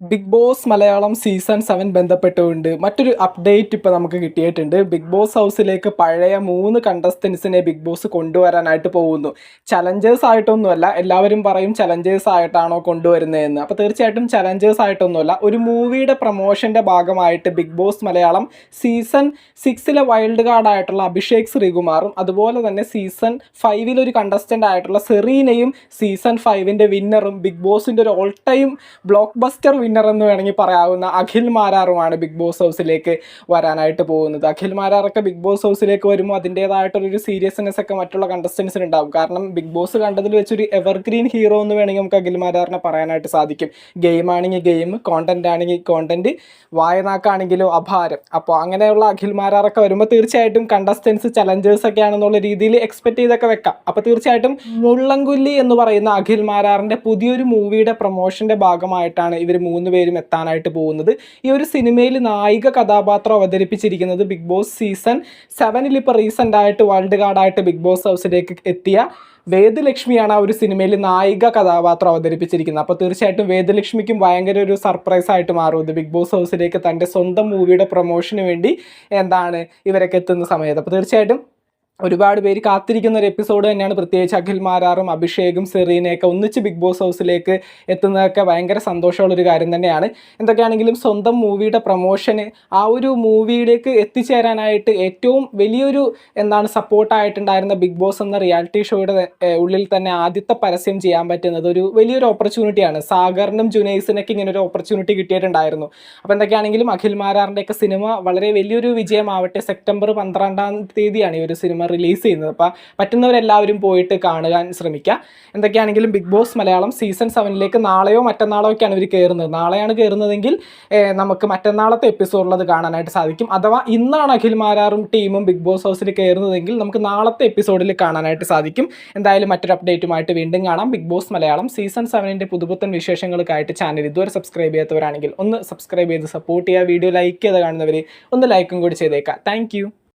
Big boss Malayalam season seven ബന്ധപ്പെട്ടുകൊണ്ട് മറ്റൊരു update ഇപ്പോൾ നമുക്ക് കിട്ടിയിട്ടുണ്ട്. ബിഗ് ബോസ് ഹൗസിലേക്ക് പഴയ മൂന്ന് കണ്ടസ്റ്റൻസിനെ ബിഗ് ബോസ് കൊണ്ടുവരാനായിട്ട് പോകുന്നു. ചലഞ്ചേഴ്സ് ആയിട്ടൊന്നുമല്ല എല്ലാവരും പറയും ചലഞ്ചേഴ്സ് ആയിട്ടാണോ കൊണ്ടുവരുന്നതെന്ന്. അപ്പോൾ തീർച്ചയായിട്ടും ചലഞ്ചേഴ്സ് ആയിട്ടൊന്നുമല്ല ഒരു മൂവിയുടെ പ്രൊമോഷന്റെ ഭാഗമായിട്ട് ബിഗ് ബോസ് മലയാളം സീസൺ സിക്സിലെ വൈൽഡ് കാർഡായിട്ടുള്ള അഭിഷേക് ശ്രീകുമാറും അതുപോലെ തന്നെ സീസൺ ഫൈവിലൊരു കണ്ടസ്റ്റന്റ് ആയിട്ടുള്ള സെറീനയും സീസൺ ഫൈവിന്റെ വിന്നറും ബിഗ് ബോസിന്റെ ഒരു all time blockbuster winner എന്ന് വേണമെങ്കിൽ പറയാവുന്ന അഖിൽ മാരാറുമാണ് ബിഗ് ബോസ് ഹൗസിലേക്ക് വരാനായിട്ട് പോകുന്നത്. അഖിൽ മാരാറൊക്കെ ബിഗ് ബോസ് ഹൗസിലേക്ക് വരുമ്പോൾ അതിന്റേതായിട്ടുള്ളൊരു സീരിയസ്നെസ് ഒക്കെ മറ്റുള്ള കണ്ടസ്റ്റൻസിന് ഉണ്ടാവും. കാരണം ബിഗ് ബോസ് കണ്ടതിൽ വെച്ചൊരു എവർഗ്രീൻ ഹീറോ എന്ന് വേണമെങ്കിൽ നമുക്ക് അഖിൽ മാരാറിനെ പറയാനായിട്ട് സാധിക്കും. ഗെയിം ആണെങ്കിൽ ഗെയിം കോണ്ടന്റ് ആണെങ്കിൽ കോണ്ടന്റ് വായനാക്കാണെങ്കിലും അഭാരം അപ്പോൾ അങ്ങനെയുള്ള അഖിൽ മാരാറൊക്കെ വരുമ്പോൾ തീർച്ചയായിട്ടും കണ്ടസ്റ്റൻസ് ചലഞ്ചേഴ്സ് ഒക്കെ ആണെന്നുള്ള രീതിയിൽ എക്സ്പെക്ട് ചെയ്തൊക്കെ വെക്കാം. അപ്പോൾ തീർച്ചയായിട്ടും മുള്ളംകുല്ലി എന്ന് പറയുന്ന അഖിൽ മാരാറിന്റെ പുതിയൊരു മൂവിയുടെ പ്രൊമോഷന്റെ ഭാഗമായിട്ടാണ് ഇവർ മൂന്ന് പേരും എത്താനായിട്ട് പോകുന്നത്. ഈ ഒരു സിനിമയിൽ നായിക കഥാപാത്രം അവതരിപ്പിച്ചിരിക്കുന്നത് ബിഗ് ബോസ് സീസൺ സെവനിൽ ഇപ്പോൾ റീസെന്റ് ആയിട്ട് വേൾഡ് കാർഡായിട്ട് ബിഗ് ബോസ് ഹൗസിലേക്ക് എത്തിയ വേദലക്ഷ്മിയാണ് ആ ഒരു സിനിമയിൽ നായിക കഥാപാത്രം അവതരിപ്പിച്ചിരിക്കുന്നത്. അപ്പോൾ തീർച്ചയായിട്ടും വേദലക്ഷ്മിക്കും ഭയങ്കര ഒരു സർപ്രൈസ് ആയിട്ട് മാറും. ബിഗ് ബോസ് ഹൗസിലേക്ക് തന്റെ സ്വന്തം മൂവിയുടെ പ്രൊമോഷന് വേണ്ടി എന്താണ് ഇവരൊക്കെ എത്തുന്ന സമയത്ത്. അപ്പോൾ തീർച്ചയായിട്ടും ഒരുപാട് പേര് കാത്തിരിക്കുന്ന ഒരു എപ്പിസോഡ് തന്നെയാണ്. പ്രത്യേകിച്ച് അഖിൽ മാരാറും അഭിഷേകും സെറീനയൊക്കെ ഒന്നിച്ച് ബിഗ് ബോസ് ഹൗസിലേക്ക് എത്തുന്നതൊക്കെ ഭയങ്കര സന്തോഷമുള്ളൊരു കാര്യം തന്നെയാണ്. എന്തൊക്കെയാണെങ്കിലും സ്വന്തം മൂവിയുടെ പ്രൊമോഷന് ആ ഒരു മൂവിയിലേക്ക് എത്തിച്ചേരാനായിട്ട് ഏറ്റവും വലിയൊരു എന്താണ് സപ്പോർട്ടായിട്ടുണ്ടായിരുന്ന ബിഗ് ബോസ് എന്ന റിയാലിറ്റി ഷോയുടെ ഉള്ളിൽ തന്നെ ആദ്യത്തെ പരസ്യം ചെയ്യാൻ പറ്റുന്നത് ഒരു വലിയൊരു ഓപ്പർച്യൂണിറ്റിയാണ് സാഗറിനും ജുനൈസിനൊക്കെ ഇങ്ങനെ ഒരു ഓപ്പർച്യൂണിറ്റി കിട്ടിയിട്ടുണ്ടായിരുന്നു. അപ്പോൾ എന്തൊക്കെയാണെങ്കിലും അഖിൽ മാരാറിന്റെയൊക്കെ സിനിമ വളരെ വലിയൊരു വിജയമാവട്ടെ. സെപ്റ്റംബർ പന്ത്രണ്ടാം തീയതിയാണ് ഈ ഒരു സിനിമ റിലീസ് ചെയ്യുന്നത്. അപ്പോൾ പറ്റുന്നവരെല്ലാവരും പോയിട്ട് കാണുവാൻ ശ്രമിക്കുക എന്തൊക്കെയാണെങ്കിലും ബിഗ് ബോസ് മലയാളം സീസൺ സെവനിലേക്ക് നാളെയോ മറ്റന്നാളോ ഒക്കെയാണ് ഇവർ കയറുന്നത് നാളെയാണ് കയറുന്നതെങ്കിൽ നമുക്ക് മറ്റന്നാളത്തെ എപ്പിസോഡിലത് കാണാനായിട്ട് സാധിക്കും. അഥവാ ഇന്നാണ് അഖിൽ മാരാറും ടീമും ബിഗ് ബോസ് ഹൗസിൽ കയറുന്നതെങ്കിൽ നമുക്ക് നാളത്തെ എപ്പിസോഡിൽ കാണാനായിട്ട് സാധിക്കും. എന്തായാലും മറ്റൊരു അപ്ഡേറ്റുമായിട്ട് വീണ്ടും കാണാം. ബിഗ് ബോസ് മലയാളം സീസൺ സെവനിന്റെ പുതുപുത്തൻ വിശേഷങ്ങൾക്കായിട്ട് ചാനൽ ഇതുവരെ സബ്സ്ക്രൈബ് ചെയ്യാത്തവരാണെങ്കിൽ ഒന്ന് സബ്സ്ക്രൈബ് ചെയ്ത് സപ്പോർട്ട് ചെയ്യുക. വീഡിയോ ലൈക്ക് ചെയ്ത് കാണുന്നവർ ഒന്ന് ലൈക്കും കൂടി ചെയ്തേക്കാം. താങ്ക്